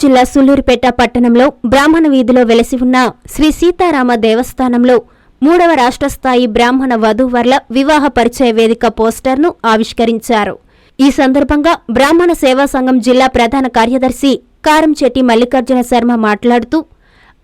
జిల్లా సూళ్ళూరుపేట పట్టణంలో బ్రాహ్మణ వీధిలో వెలసి ఉన్న శ్రీ సీతారామ దేవస్థానంలో మూడవ రాష్ట్ర స్థాయి బ్రాహ్మణ వధూవర్ల వివాహ పరిచయ వేదిక పోస్టర్ను ఆవిష్కరించారు. ఈ సందర్భంగా బ్రాహ్మణ సేవా సంఘం జిల్లా ప్రధాన కార్యదర్శి కారంచెట్టి మల్లికార్జున శర్మ మాట్లాడుతూ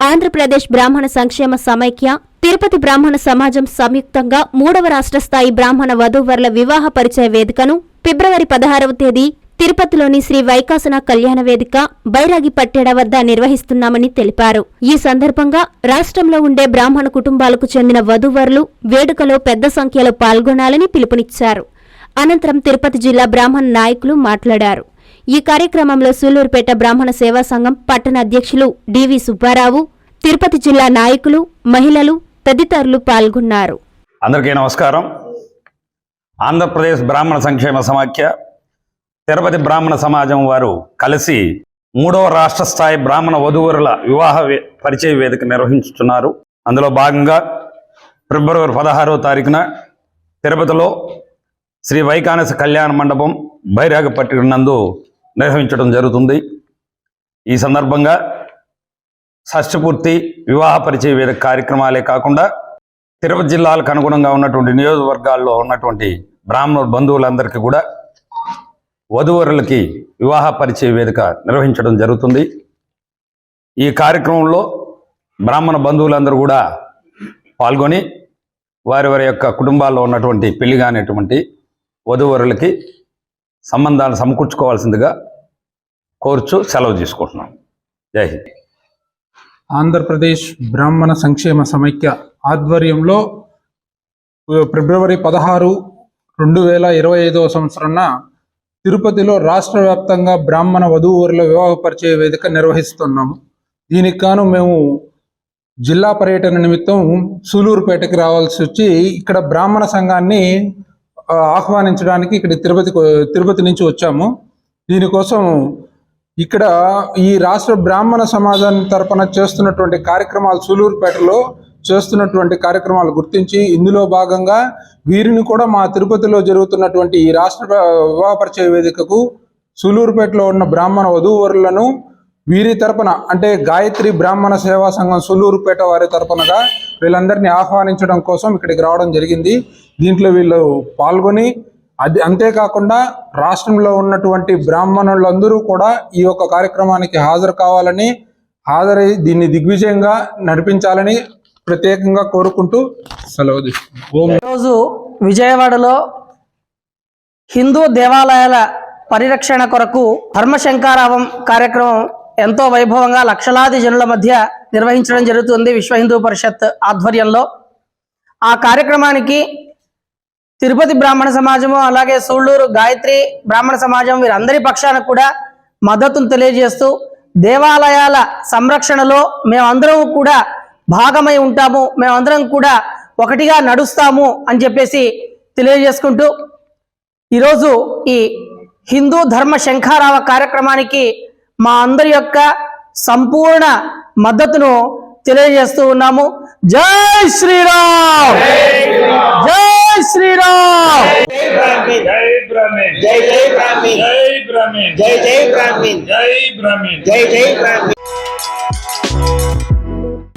ఆంధ్రప్రదేశ్ బ్రాహ్మణ సంక్షేమ సమైక్య తిరుపతి బ్రాహ్మణ సమాజం సంయుక్తంగా మూడవ రాష్ట్ర స్థాయి బ్రాహ్మణ వధూవర్ల వివాహ పరిచయ వేదికను ఫిబ్రవరి పదహారవ తేదీ తిరుపతిలోని శ్రీ వైకాసన కళ్యాణ వేదిక బైరాగి పట్టెడ వద్ద నిర్వహిస్తున్నామని తెలిపారు. ఈ సందర్భంగా రాష్ట్రంలో ఉండే బ్రాహ్మణ కుటుంబాలకు చెందిన వధూవరులు వేడుకలో పెద్ద సంఖ్యలో పాల్గొనాలని పిలుపునిచ్చారు. అనంతరం తిరుపతి జిల్లా బ్రాహ్మణ నాయకులు మాట్లాడారు. ఈ కార్యక్రమంలో సూలూరుపేట బ్రాహ్మణ సేవా సంఘం పట్టణ అధ్యక్షులు డివి సుబ్బారావు తిరుపతి జిల్లా నాయకులు మహిళలు తదితరులు పాల్గొన్నారు. అందరికీ నమస్కారం. ఆంధ్రప్రదేశ్ బ్రాహ్మణ సంక్షేమ సమాఖ్య తిరుపతి బ్రాహ్మణ సమాజం వారు కలిసి మూడవ రాష్ట్ర స్థాయి బ్రాహ్మణ వధూవరుల వివాహ వే- పరిచయ వేదిక నిర్వహించుతున్నారు అందులో భాగంగా ఫిబ్రవరి పదహారో తారీఖున తిరుపతిలో శ్రీ వైకానస కళ్యాణ మండపం బైరాగపట్టి నందు నిర్వహించడం జరుగుతుంది. ఈ సందర్భంగా షష్ఠపూర్తి వివాహ పరిచయ వేదిక కార్యక్రమాలే కాకుండా తిరుపతి జిల్లాలకు అనుగుణంగా ఉన్నటువంటి నియోజకవర్గాల్లో ఉన్నటువంటి బ్రాహ్మణ బంధువులందరికీ కూడా వధువరులకి వివాహ పరిచయ వేదిక నిర్వహించడం జరుగుతుంది. ఈ కార్యక్రమంలో బ్రాహ్మణ బంధువులందరూ కూడా పాల్గొని వారి వారి యొక్క కుటుంబాల్లో ఉన్నటువంటి పెళ్ళి కానిటువంటి వధువరులకి సంబంధాలు సమకూర్చుకోవాల్సిందిగా కోరుచు సెలవు తీసుకుంటున్నాం. జై హింద్. ఆంధ్రప్రదేశ్ బ్రాహ్మణ సంక్షేమ సమైక్య ఆధ్వర్యంలో ఫిబ్రవరి పదహారు రెండు వేల ఇరవై ఐదవ సంవత్సరాన తిరుపతిలో రాష్ట్ర వ్యాప్తంగా బ్రాహ్మణ వధూవరుల వివాహ పరిచయ వేదిక నిర్వహిస్తున్నాము. దీనికి గాను మేము జిల్లా పర్యటన నిమిత్తం సూలూరుపేటకి రావాల్సి వచ్చి ఇక్కడ బ్రాహ్మణ సంఘాన్ని ఆహ్వానించడానికి ఇక్కడ తిరుపతి తిరుపతి నుంచి వచ్చాము. దీనికోసం ఇక్కడ ఈ రాష్ట్ర బ్రాహ్మణ సమాజాన్ని తరపున చేస్తున్నటువంటి కార్యక్రమాలు సూలూరుపేటలో చేస్తున్నటువంటి కార్యక్రమాలు గుర్తించి ఇందులో భాగంగా వీరిని కూడా మా తిరుపతిలో జరుగుతున్నటువంటి ఈ రాష్ట్ర వివాహ పరిచయ వేదికకు సూలూరుపేటలో ఉన్న బ్రాహ్మణ వధూవరులను వీరి తరపున అంటే గాయత్రి బ్రాహ్మణ సేవా సంఘం సూలూరుపేట వారి తరపునగా వీళ్ళందరినీ ఆహ్వానించడం కోసం ఇక్కడికి రావడం జరిగింది. దీంట్లో వీళ్ళు పాల్గొని అది అంతేకాకుండా రాష్ట్రంలో ఉన్నటువంటి బ్రాహ్మణులందరూ కూడా ఈ యొక్క కార్యక్రమానికి హాజరు కావాలని హాజరై దీన్ని దిగ్విజయంగా నడిపించాలని ప్రత్యేకంగా కోరుకుంటూ సెలవు తీసుకుంటాం ఈరోజు విజయవాడలో హిందూ దేవాలయాల పరిరక్షణ కొరకు ధర్మశంకారావం కార్యక్రమం ఎంతో వైభవంగా లక్షలాది జనుల మధ్య నిర్వహించడం జరుగుతుంది విశ్వ హిందూ పరిషత్ ఆధ్వర్యంలో. ఆ కార్యక్రమానికి తిరుపతి బ్రాహ్మణ సమాజము అలాగే సూళ్ళూరు గాయత్రి బ్రాహ్మణ సమాజం వీరందరి పక్షాన కూడా మద్దతును తెలియజేస్తూ దేవాలయాల సంరక్షణలో మేమందరం కూడా భాగమై ఉంటాము. మేమందరం కూడా ఒకటిగా నడుస్తాము అని చెప్పేసి తెలియజేసుకుంటూ ఈరోజు ఈ హిందూ ధర్మ శంఖారావ కార్యక్రమానికి మా అందరి యొక్క సంపూర్ణ మద్దతును తెలియజేస్తూ ఉన్నాము. జై శ్రీరామ్! జై శ్రీరామ్! జై జై జై జై బ్రాహ్మణ్! జై జై జై బ్రాహ్మణ్! జై జై జై బ్రాహ్మణ్!